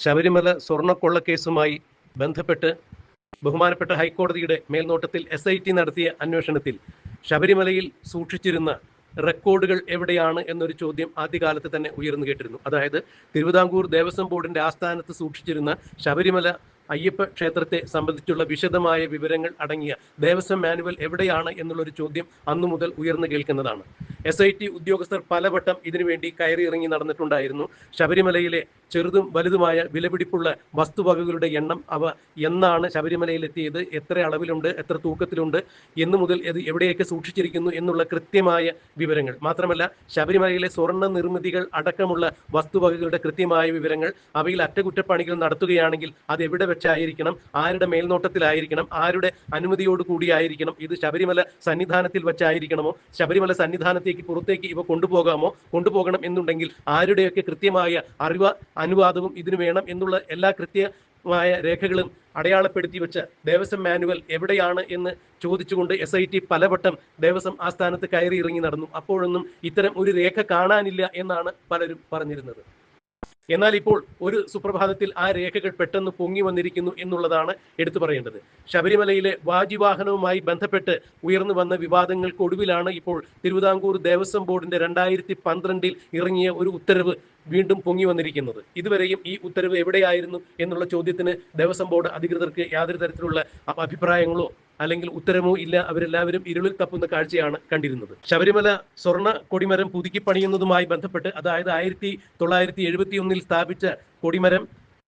ശബരിമല സ്വർണക്കൊള്ളക്കേസുമായി ബന്ധപ്പെട്ട് ബഹുമാനപ്പെട്ട ഹൈക്കോടതിയുടെ മേൽനോട്ടത്തിൽ എസ് ഐ ടി നടത്തിയ അന്വേഷണത്തിൽ ശബരിമലയിൽ സൂക്ഷിച്ചിരുന്ന റെക്കോർഡുകൾ എവിടെയാണ് എന്നൊരു ചോദ്യം ആദ്യകാലത്ത് തന്നെ ഉയർന്നു കേട്ടിരുന്നു. അതായത് തിരുവിതാംകൂർ ദേവസ്വം ബോർഡിന്റെ ആസ്ഥാനത്ത് സൂക്ഷിച്ചിരുന്ന ശബരിമല അയ്യപ്പ ക്ഷേത്രത്തെ സംബന്ധിച്ചുള്ള വിശദമായ വിവരങ്ങൾ അടങ്ങിയ ദേവസ്വം മാനുവൽ എവിടെയാണ് എന്നുള്ളൊരു ചോദ്യം അന്നു മുതൽ ഉയർന്നു കേൾക്കുന്നതാണ്. എസ് ഐ ടി ഉദ്യോഗസ്ഥർ പലവട്ടം ഇതിനുവേണ്ടി കയറി ഇറങ്ങി നടന്നിട്ടുണ്ടായിരുന്നു. ശബരിമലയിലെ ചെറുതും വലുതുമായ വിലപിടിപ്പുള്ള വസ്തുവകകളുടെ എണ്ണം അവ എന്നാണ് ശബരിമലയിലെത്തിയത് എത്ര അളവിലുണ്ട് എത്ര തൂക്കത്തിലുണ്ട് എന്നു മുതൽ ഇത് എവിടെയൊക്കെ സൂക്ഷിച്ചിരിക്കുന്നു എന്നുള്ള കൃത്യമായ വിവരങ്ങൾ. മാത്രമല്ല ശബരിമലയിലെ സ്വർണ നിർമ്മിതികൾ അടക്കമുള്ള വസ്തുവകകളുടെ കൃത്യമായ വിവരങ്ങൾ അവയിൽ അറ്റകുറ്റപ്പണികൾ നടത്തുകയാണെങ്കിൽ അത് എവിടെ വെച്ചായിരിക്കണം ആരുടെ മേൽനോട്ടത്തിലായിരിക്കണം ആരുടെ അനുമതിയോട് കൂടിയായിരിക്കണം ഇത് ശബരിമല സന്നിധാനത്തിൽ വെച്ചായിരിക്കണമോ ശബരിമല സന്നിധാനത്തേക്ക് പുറത്തേക്ക് ഇവ കൊണ്ടുപോകാമോ കൊണ്ടുപോകണം എന്നുണ്ടെങ്കിൽ ആരുടെയൊക്കെ കൃത്യമായ അറിവ് അനുവാദവും ഇതിനു വേണം എന്നുള്ള എല്ലാ കൃത്യ മായ രേഖകളും അടയാളപ്പെടുത്തി വെച്ച് ദേവസ്വം മാനുവൽ എവിടെയാണ് എന്ന് ചോദിച്ചുകൊണ്ട് എസ് ഐ ടി പലവട്ടം ദേവസ്വം ആസ്ഥാനത്ത് കയറി ഇറങ്ങി നടന്നു. അപ്പോഴൊന്നും ഇത്തരം ഒരു രേഖ കാണാനില്ല എന്നാണ് പലരും പറഞ്ഞിരുന്നത്. എന്നാൽ ഇപ്പോൾ ഒരു സുപ്രഭാതത്തിൽ ആ രേഖകൾ പെട്ടെന്ന് പൊങ്ങി വന്നിരിക്കുന്നു എന്നുള്ളതാണ് എടുത്തു പറയേണ്ടത്. ശബരിമലയിലെ വാജിവാഹനവുമായി ബന്ധപ്പെട്ട് ഉയർന്നു വന്ന വിവാദങ്ങൾക്കൊടുവിലാണ് ഇപ്പോൾ തിരുവിതാംകൂർ ദേവസ്വം ബോർഡിന്റെ രണ്ടായിരത്തി പന്ത്രണ്ടിൽ ഇറങ്ങിയ ഒരു ഉത്തരവ് വീണ്ടും പൊങ്ങി വന്നിരിക്കുന്നത്. ഇതുവരെയും ഈ ഉത്തരവ് എവിടെയായിരുന്നു എന്നുള്ള ചോദ്യത്തിന് ദേവസ്വം ബോർഡ് അധികൃതർക്ക് യാതൊരു തരത്തിലുള്ള അഭിപ്രായങ്ങളോ അല്ലെങ്കിൽ ഉത്തരമോ ഇല്ല അവരെല്ലാവരും ഇരുളിൽ തപ്പുന്ന കാഴ്ചയാണ് കണ്ടിരുന്നത്. ശബരിമല സ്വർണ കൊടിമരം പുതുക്കി പണിയുന്നതുമായി ബന്ധപ്പെട്ട് അതായത് ആയിരത്തി തൊള്ളായിരത്തി എഴുപത്തി ഒന്നിൽ സ്ഥാപിച്ച കൊടിമരം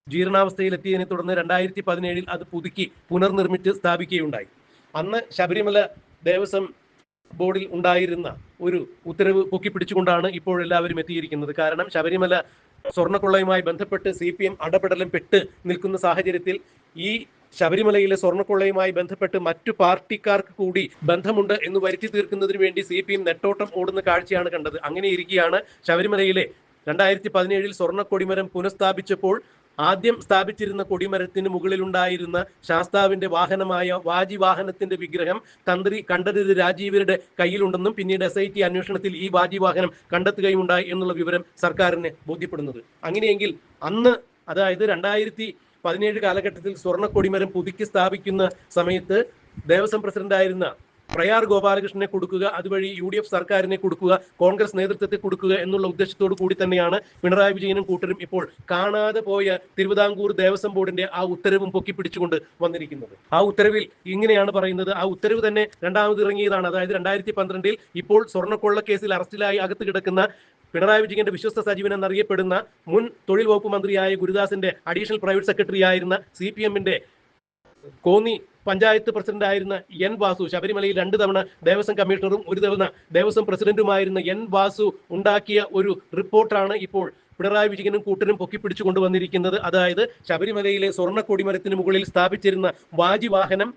ജീർണാവസ്ഥയിലെത്തിയതിനെ തുടർന്ന് രണ്ടായിരത്തി പതിനേഴിൽ അത് പുതുക്കി പുനർനിർമ്മിച്ച് സ്ഥാപിക്കുകയുണ്ടായി. അന്ന് ശബരിമല ദേവസ്വം ബോർഡിൽ ഉണ്ടായിരുന്ന ഒരു ഉത്തരവ് പൊക്കിപ്പിടിച്ചുകൊണ്ടാണ് ഇപ്പോൾ എല്ലാവരും എത്തിയിരിക്കുന്നത്. കാരണം ശബരിമല സ്വർണക്കൊള്ളയുമായി ബന്ധപ്പെട്ട് സി പി എം അടപടലം പെട്ട് നിൽക്കുന്ന സാഹചര്യത്തിൽ ഈ ശബരിമലയിലെ സ്വർണക്കൊള്ളയുമായി ബന്ധപ്പെട്ട് മറ്റു പാർട്ടിക്കാർക്ക് കൂടി ബന്ധമുണ്ട് എന്ന് വരുത്തി തീർക്കുന്നതിന് വേണ്ടി സി പി എം നെട്ടോട്ടം ഓടുന്ന കാഴ്ചയാണ് കണ്ടത്. അങ്ങനെ ഇരിക്കുകയാണ് ശബരിമലയിലെ രണ്ടായിരത്തി പതിനേഴിൽ സ്വർണ കൊടിമരം പുനഃസ്ഥാപിച്ചപ്പോൾ ആദ്യം സ്ഥാപിച്ചിരുന്ന കൊടിമരത്തിന് മുകളിലുണ്ടായിരുന്ന ശാസ്താവിന്റെ വാഹനമായ വാജി വാഹനത്തിന്റെ വിഗ്രഹം തന്ത്രി കണ്ഠരര് രാജീവരുടെ കയ്യിലുണ്ടെന്നും പിന്നീട് എസ് ഐ ടി അന്വേഷണത്തിൽ ഈ വാജി വാഹനം കണ്ടെത്തുകയുമുണ്ടായി എന്നുള്ള വിവരം സർക്കാരിന് ബോധ്യപ്പെടുന്നത്. അങ്ങനെയെങ്കിൽ അന്ന് അതായത് രണ്ടായിരത്തി പതിനേഴ് കാലഘട്ടത്തിൽ സ്വർണ കൊടിമരം പുതുക്കി സ്ഥാപിക്കുന്ന സമയത്ത് ദേവസ്വം പ്രസിഡന്റായിരുന്ന പ്രയാർ ഗോപാലകൃഷ്ണനെ കൊടുക്കുക അതുവഴി യു ഡി എഫ് സർക്കാരിനെ കൊടുക്കുക കോൺഗ്രസ് നേതൃത്വത്തെ കൊടുക്കുക എന്നുള്ള ഉദ്ദേശത്തോടു കൂടി തന്നെയാണ് പിണറായി വിജയനും കൂട്ടരും ഇപ്പോൾ കാണാതെ പോയ തിരുവിതാംകൂർ ദേവസ്വം ബോർഡിന്റെ ആ ഉത്തരവും പൊക്കി പിടിച്ചുകൊണ്ട് വന്നിരിക്കുന്നത്. ആ ഉത്തരവിൽ ഇങ്ങനെയാണ് പറയുന്നത്. ആ ഉത്തരവ് തന്നെ രണ്ടാമത് ഇറങ്ങിയതാണ്. അതായത് രണ്ടായിരത്തി പന്ത്രണ്ടിൽ ഇപ്പോൾ സ്വർണക്കൊള്ള കേസിൽ അറസ്റ്റിലായി അകത്ത് കിടക്കുന്ന പിണറായി വിജയന്റെ വിശ്വസ്ത സജീവൻ എന്നറിയപ്പെടുന്ന മുൻ തൊഴിൽ വകുപ്പ് മന്ത്രിയായ ഗുരുദാസിന്റെ അഡീഷണൽ പ്രൈവറ്റ് സെക്രട്ടറി ആയിരുന്ന സി പി എമ്മിന്റെ കോന്നി പഞ്ചായത്ത് പ്രസിഡന്റ് ആയിരുന്ന എൻ വാസു ശബരിമലയിൽ രണ്ട് തവണ ദേവസ്വം കമ്മീഷണറും ഒരു തവണ ദേവസ്വം പ്രസിഡന്റുമായിരുന്ന എൻ വാസു ഉണ്ടാക്കിയ ഒരു റിപ്പോർട്ടാണ് ഇപ്പോൾ പിണറായി വിജയനും കൂട്ടരും പൊക്കിപ്പിടിച്ചു കൊണ്ടുവന്നിരിക്കുന്നത് അതായത് ശബരിമലയിലെ സ്വർണ കൊടിമരത്തിന് മുകളിൽ സ്ഥാപിച്ചിരുന്ന വാജി വാഹനം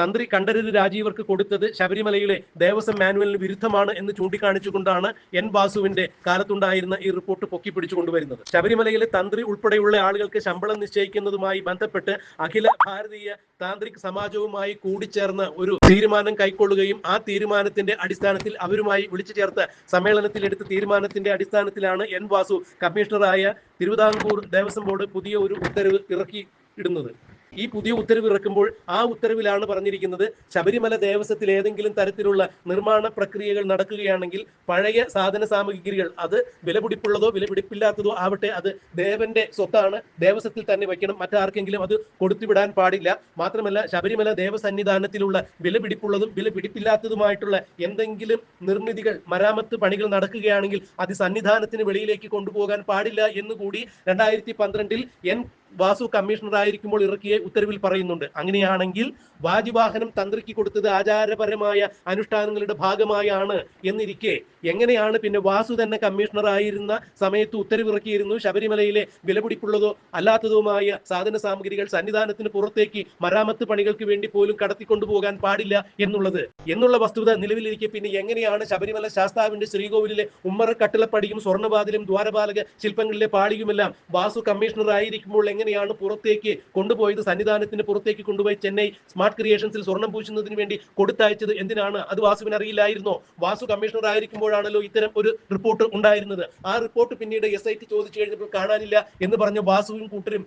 തന്ത്രി കണ്ഠരര് രാജീവർക്ക് കൊടുത്തത് ശബരിമലയിലെ ദേവസ്വം മാനുവലിന് വിരുദ്ധമാണ് എന്ന് ചൂണ്ടിക്കാണിച്ചുകൊണ്ടാണ് എൻ വാസുവിന്റെ കാലത്തുണ്ടായിരുന്ന ഈ റിപ്പോർട്ട് പൊക്കിപ്പിടിച്ചു കൊണ്ടുവരുന്നത്. ശബരിമലയിലെ തന്ത്രി ഉൾപ്പെടെയുള്ള ആളുകൾക്ക് ശമ്പളം നിശ്ചയിക്കുന്നതുമായി ബന്ധപ്പെട്ട് അഖില ഭാരതീയ താന്ത്രിക് സമാജവുമായി കൂടിച്ചേർന്ന് ഒരു തീരുമാനം കൈക്കൊള്ളുകയും ആ തീരുമാനത്തിന്റെ അടിസ്ഥാനത്തിൽ അവരുമായി വിളിച്ചു ചേർത്ത സമ്മേളനത്തിൽ എടുത്ത തീരുമാനത്തിന്റെ അടിസ്ഥാനത്തിലാണ് എൻ വാസു കമ്മീഷണറായ തിരുവിതാംകൂർ ദേവസ്വം ബോർഡ് പുതിയ ഒരു ഉത്തരവ് ഇറക്കി ഇടുന്നത്. ഈ പുതിയ ഉത്തരവ് ഇറക്കുമ്പോൾ ആ ഉത്തരവിലാണ് പറഞ്ഞിരിക്കുന്നത് ശബരിമല ദേവസ്വത്തിൽ ഏതെങ്കിലും തരത്തിലുള്ള നിർമ്മാണ പ്രക്രിയകൾ നടക്കുകയാണെങ്കിൽ പഴയ സാധന സാമഗ്രികൾ അത് വിലപിടിപ്പുള്ളതോ വിലപിടിപ്പില്ലാത്തതോ ആവട്ടെ അത് ദേവന്റെ സ്വത്താണ് ദേവസ്വത്തിൽ തന്നെ വയ്ക്കണം മറ്റാർക്കെങ്കിലും അത് കൊടുത്തുവിടാൻ പാടില്ല. മാത്രമല്ല ശബരിമല ദേവസന്നിധാനത്തിലുള്ള വിലപിടിപ്പുള്ളതും വിലപിടിപ്പില്ലാത്തതുമായിട്ടുള്ള എന്തെങ്കിലും നിർമ്മിതികൾ മരാമത്ത് പണികൾ നടക്കുകയാണെങ്കിൽ അത് സന്നിധാനത്തിന് വെളിയിലേക്ക് കൊണ്ടുപോകാൻ പാടില്ല എന്നുകൂടി രണ്ടായിരത്തി പന്ത്രണ്ടിൽ എൻ വാസു കമ്മീഷണറായിരിക്കുമ്പോൾ ഇറക്കിയ ഉത്തരവിൽ പറയുന്നുണ്ട്. അങ്ങനെയാണെങ്കിൽ വാജിവാഹനം തന്ത്രിക്ക് കൊടുത്തത് ആചാരപരമായ അനുഷ്ഠാനങ്ങളുടെ ഭാഗമായാണ് എന്നിരിക്കെ എങ്ങനെയാണ് പിന്നെ വാസു തന്നെ കമ്മീഷണറായിരുന്ന സമയത്ത് ഉത്തരവിറക്കിയിരുന്നു? ശബരിമലയിലെ വിലപിടിപ്പുള്ളതോ അല്ലാത്തതുമായ സാധന സാമഗ്രികൾ സന്നിധാനത്തിന് പുറത്തേക്ക് മരാമത്ത് പണികൾക്ക് വേണ്ടി പോലും കടത്തിക്കൊണ്ടുപോകാൻ പാടില്ല എന്നുള്ളത്. എന്നുള്ള വസ്തുത നിലവിലിരിക്കെ പിന്നെ എങ്ങനെയാണ് ശബരിമല ശാസ്താവിന്റെ ശ്രീകോവിലിലെ ഉമ്മറ കട്ടിളപ്പടിയും സ്വർണവാതിലും ദ്വാരപാലക ശില്പങ്ങളിലെ പാളിയുമെല്ലാം വാസു കമ്മീഷണർ ആയിരിക്കുമ്പോൾ എങ്ങനെയാണ് പുറത്തേക്ക് കൊണ്ടുപോയത്? സന്നിധാനത്തിന് പുറത്തേക്ക് കൊണ്ടുപോയി ചെന്നൈ സ്മാർട്ട് ക്രിയേഷൻസിൽ സ്വർണം പൂശുന്നതിന് വേണ്ടി കൊടുത്തയച്ചത് എന്തിനാണ്? അത് വാസുവിന് അറിയില്ലായിരുന്നോ? വാസു കമ്മീഷണർ ആയിരിക്കുമ്പോഴാണല്ലോ ഇത്തരം ഒരു റിപ്പോർട്ട് ഉണ്ടായിരുന്നത്. ആ റിപ്പോർട്ട് പിന്നീട് എസ് ഐ ടി ചോദിച്ചു കഴിഞ്ഞപ്പോൾ കാണാനില്ല എന്ന് പറഞ്ഞ വാസുവും കൂട്ടരും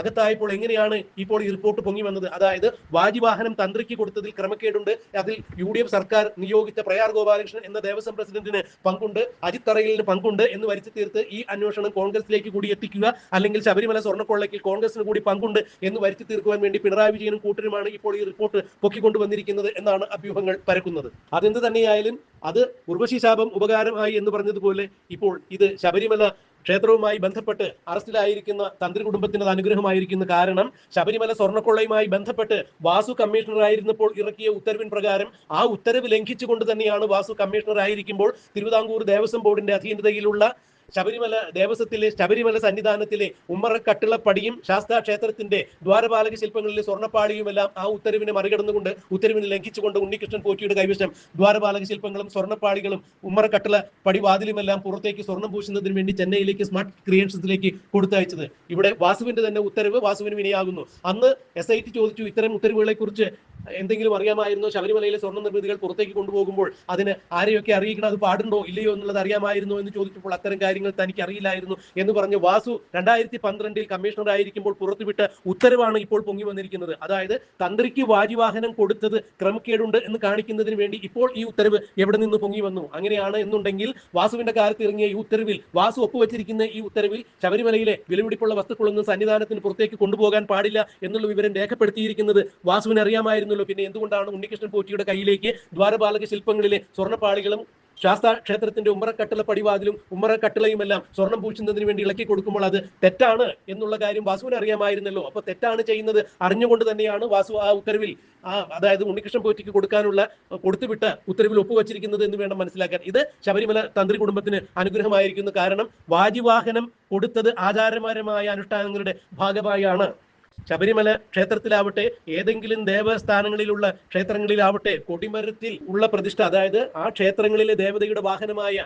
അകത്തായപ്പോൾ എങ്ങനെയാണ് ഇപ്പോൾ ഈ റിപ്പോർട്ട് പൊങ്ങി വന്നത്? അതായത് വാജിവാഹനം തന്ത്രിക്ക് കൊടുത്തതിൽ ക്രമക്കേടുണ്ട്. അതിൽ യു ഡി എഫ് സർക്കാർ നിയോഗിച്ച പ്രയാർ ഗോപാലകൃഷ്ണൻ എന്ന ദേവസ്വം പ്രസിഡന്റിന് പങ്കുണ്ട്. അജിത് തറയിലിന് പങ്കുണ്ട് എന്ന് വരിച്ചു തീർത്ത് ഈ അന്വേഷണം കോൺഗ്രസിലേക്ക് കൂടി എത്തിക്കുക. അല്ലെങ്കിൽ ശബരിമല സ്വർണക്കൊള്ളയ്ക്ക് കോൺഗ്രസിന് കൂടി പങ്കുണ്ട് എന്ന് വരുത്തി തീർക്കുവാൻ വേണ്ടി പിണറായി വിജയനും കൂട്ടരുമാണ് ഇപ്പോൾ ഈ റിപ്പോർട്ട് പൊക്കിക്കൊണ്ടുവന്നിരിക്കുന്നത് എന്നാണ് അഭ്യൂഹങ്ങൾ പരക്കുന്നത്. അതെന്ത് തന്നെയായാലും അത് ഉർവശി ശാപം ഉപകാരമായി എന്ന് പറഞ്ഞതുപോലെ ഇപ്പോൾ ഇത് ശബരിമല ക്ഷേത്രവുമായി ബന്ധപ്പെട്ട് അറസ്റ്റിലായിരിക്കുന്ന തന്ത്രി കുടുംബത്തിന് അനുഗ്രഹമായിരിക്കുന്ന കാരണം ശബരിമല സ്വർണക്കൊള്ളയുമായി ബന്ധപ്പെട്ട് വാസു കമ്മീഷണർ ആയിരുന്നപ്പോൾ ഇറക്കിയ ഉത്തരവിൻ പ്രകാരം ആ ഉത്തരവ് ലംഘിച്ചുകൊണ്ട് തന്നെയാണ് വാസു കമ്മീഷണർ ആയിരിക്കുമ്പോൾ തിരുവിതാംകൂർ ദേവസ്വം ബോർഡിന്റെ അധീനതയിലുള്ള ശബരിമല ദേവസ്വത്തിലെ ശബരിമല സന്നിധാനത്തിലെ ഉമ്മറ കട്ടിളപ്പടിയും ശാസ്താ ക്ഷേത്രത്തിന്റെ ദ്വാരപാലക ശില്പങ്ങളിലെ സ്വർണപ്പാളിയുമെല്ലാം ആ ഉത്തരവിനെ മറികടന്നുകൊണ്ട് ഉത്തരവിനെ ലംഘിച്ചുകൊണ്ട് ഉണ്ണികൃഷ്ണൻ പോറ്റിയുടെ കൈവശം ദ്വാരപാലക ശില്പങ്ങളും സ്വർണപ്പാളികളും ഉമ്മറ പടി വാതിലുമെല്ലാം പുറത്തേക്ക് സ്വർണം പൂശുന്നതിന് വേണ്ടി ചെന്നൈയിലേക്ക് സ്മാർട്ട് ക്രിയേഷൻസിലേക്ക് കൊടുത്തയച്ചത്. ഇവിടെ വാസുവിന്റെ തന്നെ ഉത്തരവ് വാസുവിന് വിനയാകുന്നു അന്ന് എസ് ഐ ടി ചോദിച്ചു ഇത്തരം ഉത്തരവുകളെ കുറിച്ച് എന്തെങ്കിലും അറിയാമായിരുന്നോ? ശബരിമലയിലെ സ്വർണ നിർമ്മിതികൾ പുറത്തേക്ക് കൊണ്ടുപോകുമ്പോൾ അതിന് ആരെയൊക്കെ അറിയിക്കണം? അത് പാടുണ്ടോ? ഇല്ലയോ എന്നുള്ളത് അറിയാമായിരുന്നോ എന്ന് ചോദിച്ചപ്പോൾ അത്തരം കാര്യങ്ങൾ തനിക്ക് അറിയില്ലായിരുന്നു എന്ന് പറഞ്ഞ് വാസു രണ്ടായിരത്തി പന്ത്രണ്ടിൽ കമ്മീഷണർ ആയിരിക്കുമ്പോൾ പുറത്തുവിട്ട ഉത്തരവാണ് ഇപ്പോൾ പൊങ്ങി വന്നിരിക്കുന്നത്. അതായത് തന്ത്രിക്ക് വാജിവാഹനം കൊടുത്തത് ക്രമക്കേടുണ്ട് എന്ന് കാണിക്കുന്നതിന് വേണ്ടി ഇപ്പോൾ ഈ ഉത്തരവ് എവിടെ നിന്ന് പൊങ്ങി വന്നു? അങ്ങനെയാണ് എന്നുണ്ടെങ്കിൽ വാസുവിന്റെ കാലത്ത് ഇറങ്ങിയ ഈ ഉത്തരവിൽ വാസു ഒപ്പുവെച്ചിരിക്കുന്ന ഈ ഉത്തരവിൽ ശബരിമലയിലെ വിലപിടിപ്പുള്ള വസ്തുക്കളൊന്നും സന്നിധാനത്തിന് പുറത്തേക്ക് കൊണ്ടുപോകാൻ പാടില്ല എന്നുള്ള വിവരം രേഖപ്പെടുത്തിയിരിക്കുന്നത് വാസുവിന് അറിയാമായിരുന്നല്ലോ പിന്നെ എന്തുകൊണ്ടാണ് ഉണ്ണികൃഷ്ണൻ പോറ്റിയുടെ കയ്യിലേക്ക് ദ്വാരപാലക ശില്പങ്ങളിലെ സ്വർണപ്പാളികളും ശാസ്താ ക്ഷേത്രത്തിന്റെ ഉമ്മറക്കട്ടിള പടിവാതിലും ഉമ്മറക്കട്ടിളയും എല്ലാം സ്വർണം പൂശുന്നതിന് വേണ്ടി ഇളക്കി കൊടുക്കുമ്പോൾ അത് തെറ്റാണ് എന്നുള്ള കാര്യം വാസുവിന് അറിയാമായിരുന്നല്ലോ. അപ്പൊ തെറ്റാണ് ചെയ്യുന്നത് അറിഞ്ഞുകൊണ്ട് തന്നെയാണ് വാസു ആ ഉത്തരവിൽ ആ അതായത് ഉണ്ണികൃഷ്ണൻ പോറ്റിക്ക് കൊടുക്കാനുള്ള കൊടുത്തുവിട്ട ഉത്തരവിൽ ഒപ്പുവച്ചിരിക്കുന്നത് എന്ന് വേണം മനസ്സിലാക്കാൻ. ഇത് ശബരിമല തന്ത്രി കുടുംബത്തിന് അനുഗ്രഹമായിരിക്കുന്നു. കാരണം വാജിവാഹനം കൊടുത്തത് ആചാരപരമായ അനുഷ്ഠാനങ്ങളുടെ ഭാഗമായാണ്. ശബരിമല ക്ഷേത്രത്തിലാവട്ടെ ഏതെങ്കിലും ദേവസ്ഥാനങ്ങളിലുള്ള ക്ഷേത്രങ്ങളിലാവട്ടെ കൊടിമരത്തിൽ ഉള്ള പ്രതിഷ്ഠ അതായത് ആ ക്ഷേത്രങ്ങളിലെ ദേവതയുടെ വാഹനമായ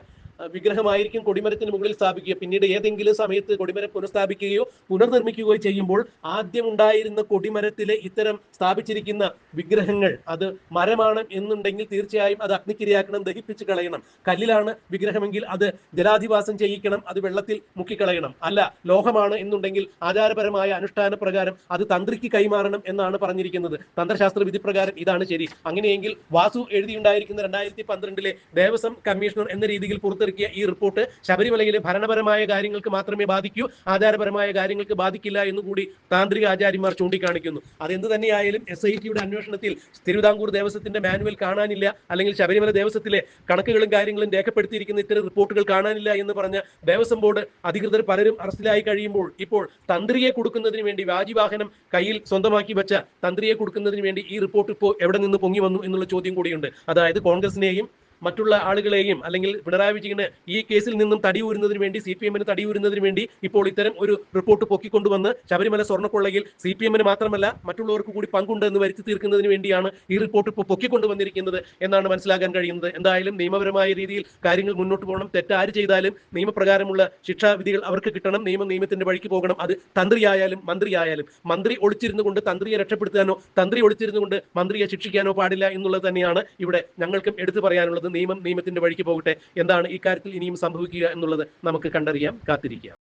വിഗ്രഹമായിരിക്കും കൊടിമരത്തിന് മുകളിൽ സ്ഥാപിക്കുക. പിന്നീട് ഏതെങ്കിലും സമയത്ത് കൊടിമരം പുനഃസ്ഥാപിക്കുകയോ പുനർനിർമ്മിക്കുകയോ ചെയ്യുമ്പോൾ ആദ്യം ഉണ്ടായിരുന്ന കൊടിമരത്തിലെ ഇത്തരം സ്ഥാപിച്ചിരിക്കുന്ന വിഗ്രഹങ്ങൾ അത് മരമാണ് എന്നുണ്ടെങ്കിൽ തീർച്ചയായും അത് അഗ്നിക്കിരയാക്കണം ദഹിപ്പിച്ച് കളയണം. കല്ലിലാണ് വിഗ്രഹമെങ്കിൽ അത് ജലാധിവാസം ചെയ്യിക്കണം അത് വെള്ളത്തിൽ മുക്കിക്കളയണം. അല്ല ലോഹമാണ് എന്നുണ്ടെങ്കിൽ ആചാരപരമായ അനുഷ്ഠാന പ്രകാരം അത് തന്ത്രിക്ക് കൈമാറണം എന്നാണ് പറഞ്ഞിരിക്കുന്നത്. തന്ത്രശാസ്ത്ര വിധി ഇതാണ് ശരി. അങ്ങനെയെങ്കിൽ വാസു എഴുതിയുണ്ടായിരിക്കുന്ന രണ്ടായിരത്തി പന്ത്രണ്ടിലെ ദേവസ്വം കമ്മീഷണർ എന്ന രീതിയിൽ പുറത്തിറക്കിയ ഈ റിപ്പോർട്ട് ശബരിമലയിലെ ഭരണപരമായ കാര്യങ്ങൾക്ക് മാത്രമേ ബാധിക്കൂ ആചാരപരമായ കാര്യങ്ങൾക്ക് ബാധിക്കില്ല എന്നുകൂടി താന്ത്രിക ആചാര്യന്മാർ ചൂണ്ടിക്കാണിക്കുന്നു. അതെന്ത് തന്നെയായാലും എസ് ഐ ടിയുടെ അന്വേഷണത്തിൽ തിരുവിതാംകൂർ ദേവസ്വത്തിന്റെ മാനുവൽ കാണാനില്ല അല്ലെങ്കിൽ ശബരിമല ദേവസ്വത്തിലെ കണക്കുകളും കാര്യങ്ങളും രേഖപ്പെടുത്തിയിരിക്കുന്ന ഇത്തരം റിപ്പോർട്ടുകൾ കാണാനില്ല എന്ന് പറഞ്ഞ ദേവസ്വം ബോർഡ് അധികൃതർ പലരും അറസ്റ്റിലായി കഴിയുമ്പോൾ ഇപ്പോൾ തന്ത്രിയെ കൊടുക്കുന്നതിന് വേണ്ടി വാജിവാഹനം കയ്യിൽ സ്വന്തമാക്കി വെച്ച തന്ത്രിയെ കൊടുക്കുന്നതിന് വേണ്ടി ഈ റിപ്പോർട്ട് ഇപ്പോൾ എവിടെ നിന്ന് പൊങ്ങി വന്നു എന്നുള്ള ചോദ്യം കൂടിയുണ്ട്. അതായത് കോൺഗ്രസിനെയും മറ്റുള്ള ആളുകളെയും അല്ലെങ്കിൽ പിണറായി വിജയന് ഈ കേസിൽ നിന്നും തടിയൂരുന്നതിന് വേണ്ടി സി പി എമ്മിന് തടിയൂരുന്നതിന് വേണ്ടി ഇപ്പോൾ ഇത്തരം ഒരു റിപ്പോർട്ട് പൊക്കിക്കൊണ്ടുവന്ന് ശബരിമല സ്വർണക്കൊള്ളയിൽ സി പി എമ്മിന് മാത്രമല്ല മറ്റുള്ളവർക്ക് കൂടി പങ്കുണ്ട് എന്ന് വരുത്തി തീർക്കുന്നതിന് വേണ്ടിയാണ് ഈ റിപ്പോർട്ട് ഇപ്പോൾ പൊക്കിക്കൊണ്ടുവന്നിരിക്കുന്നത് എന്നാണ് മനസ്സിലാക്കാൻ കഴിയുന്നത്. എന്തായാലും നിയമപരമായ രീതിയിൽ കാര്യങ്ങൾ മുന്നോട്ട് പോകണം. തെറ്റാര് ചെയ്താലും നിയമപ്രകാരമുള്ള ശിക്ഷാവിധികൾ അവർക്ക് കിട്ടണം. നിയമം നിയമത്തിന്റെ വഴിക്ക് പോകണം. അത് തന്ത്രിയായാലും മന്ത്രിയായാലും. മന്ത്രി ഒളിച്ചിരുന്നു കൊണ്ട് തന്ത്രിയെ രക്ഷപ്പെടുത്താനോ തന്ത്രി ഒളിച്ചിരുന്നു കൊണ്ട് മന്ത്രിയെ ശിക്ഷിക്കാനോ പാടില്ല എന്നുള്ളത് തന്നെയാണ് ഇവിടെ ഞങ്ങൾക്കും എടുത്തു പറയാനുള്ളത്. നിയമം നിയമത്തിന്റെ വഴിക്ക് പോകട്ടെ. എന്താണ് ഇക്കാര്യത്തിൽ കാര്യത്തിൽ ഇനിയും സംഭവിക്കുക എന്നുള്ളത് നമുക്ക് കണ്ടറിയാം കാത്തിരിക്കാം.